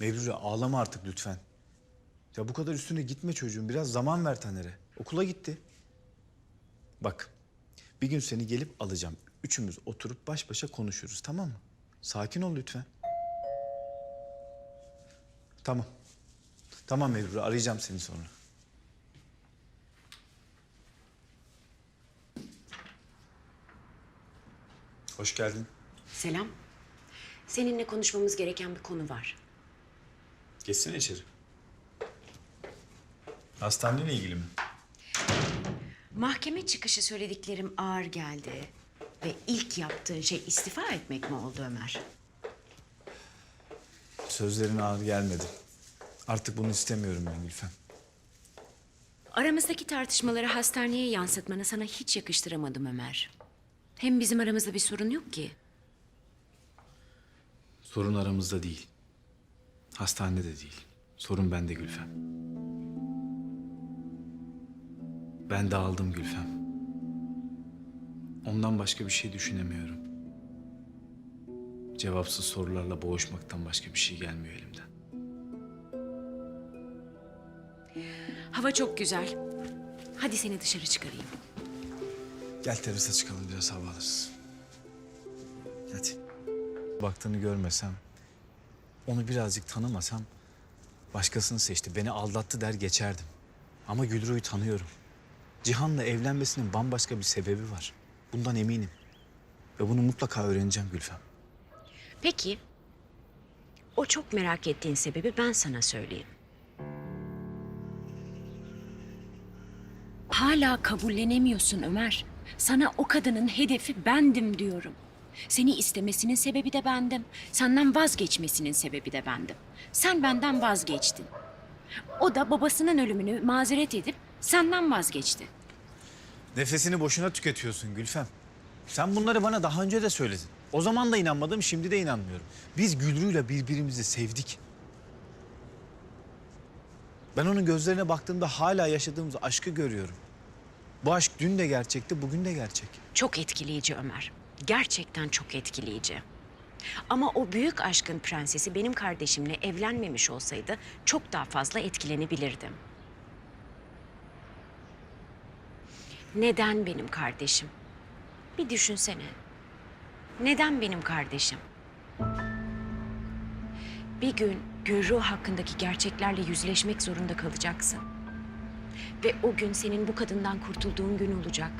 Mebrure ağlama artık lütfen. Ya bu kadar üstüne gitme çocuğum. Biraz zaman ver Taner'e. Okula gitti. Bak bir gün seni gelip alacağım. Üçümüz oturup baş başa konuşuruz tamam mı? Sakin ol lütfen. Tamam. Tamam Mebrure arayacağım seni sonra. Hoş geldin. Selam. Seninle konuşmamız gereken bir konu var. Geçsene içeri. Hastaneyle ilgili mi? Mahkeme çıkışı söylediklerim ağır geldi. Ve ilk yaptığın şey istifa etmek mi oldu Ömer? Sözlerin ağır gelmedi. Artık bunu istemiyorum ben Gülfem. Aramızdaki tartışmaları hastaneye yansıtmanı sana hiç yakıştıramadım Ömer. Hem bizim aramızda bir sorun yok ki. Sorun aramızda değil. Hastanede de değil. Sorun bende Gülfem. Ben dağıldım Gülfem. Ondan başka bir şey düşünemiyorum. Cevapsız sorularla boğuşmaktan başka bir şey gelmiyor elimden. Hava çok güzel. Hadi seni dışarı çıkarayım. Gel terasa çıkalım biraz hava alırız. Hadi. Baktığını görmesem, onu birazcık tanımasam başkasını seçti. Beni aldattı der geçerdim. Ama Gülru'yu tanıyorum. Cihan'la evlenmesinin bambaşka bir sebebi var. Bundan eminim. Ve bunu mutlaka öğreneceğim Gülfem. Peki. O çok merak ettiğin sebebi ben sana söyleyeyim. Hala kabullenemiyorsun Ömer. Sana o kadının hedefi bendim diyorum. Seni istemesinin sebebi de bendim. Senden vazgeçmesinin sebebi de bendim. Sen benden vazgeçtin. O da babasının ölümünü mazeret edip senden vazgeçti. Nefesini boşuna tüketiyorsun Gülfem. Sen bunları bana daha önce de söyledin. O zaman da inanmadım, şimdi de inanmıyorum. Biz Gülru'yla birbirimizi sevdik. Ben onun gözlerine baktığımda hala yaşadığımız aşkı görüyorum. Bu aşk dün de gerçekti, bugün de gerçek. Çok etkileyici Ömer. Gerçekten çok etkileyici. Ama o büyük aşkın prensesi benim kardeşimle evlenmemiş olsaydı çok daha fazla etkilenebilirdim. Neden benim kardeşim? Bir düşünsene. Neden benim kardeşim? Bir gün Gürru hakkındaki gerçeklerle yüzleşmek zorunda kalacaksın. Ve o gün senin bu kadından kurtulduğun gün olacak.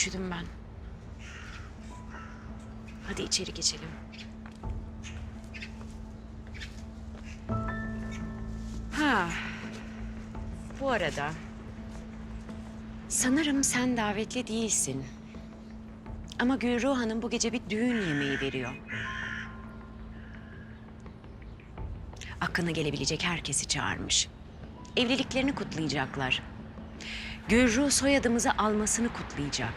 Üşüdüm ben. Hadi içeri geçelim. Ha. Bu arada sanırım sen davetli değilsin. Ama Gülruh Hanım bu gece bir düğün yemeği veriyor. Aklına gelebilecek herkesi çağırmış. Evliliklerini kutlayacaklar. Gürru soyadımızı almasını kutlayacak.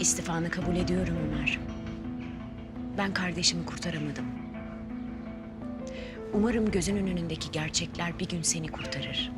İstifanı kabul ediyorum Ömer. Ben kardeşimi kurtaramadım. Umarım gözünün önündeki gerçekler bir gün seni kurtarır.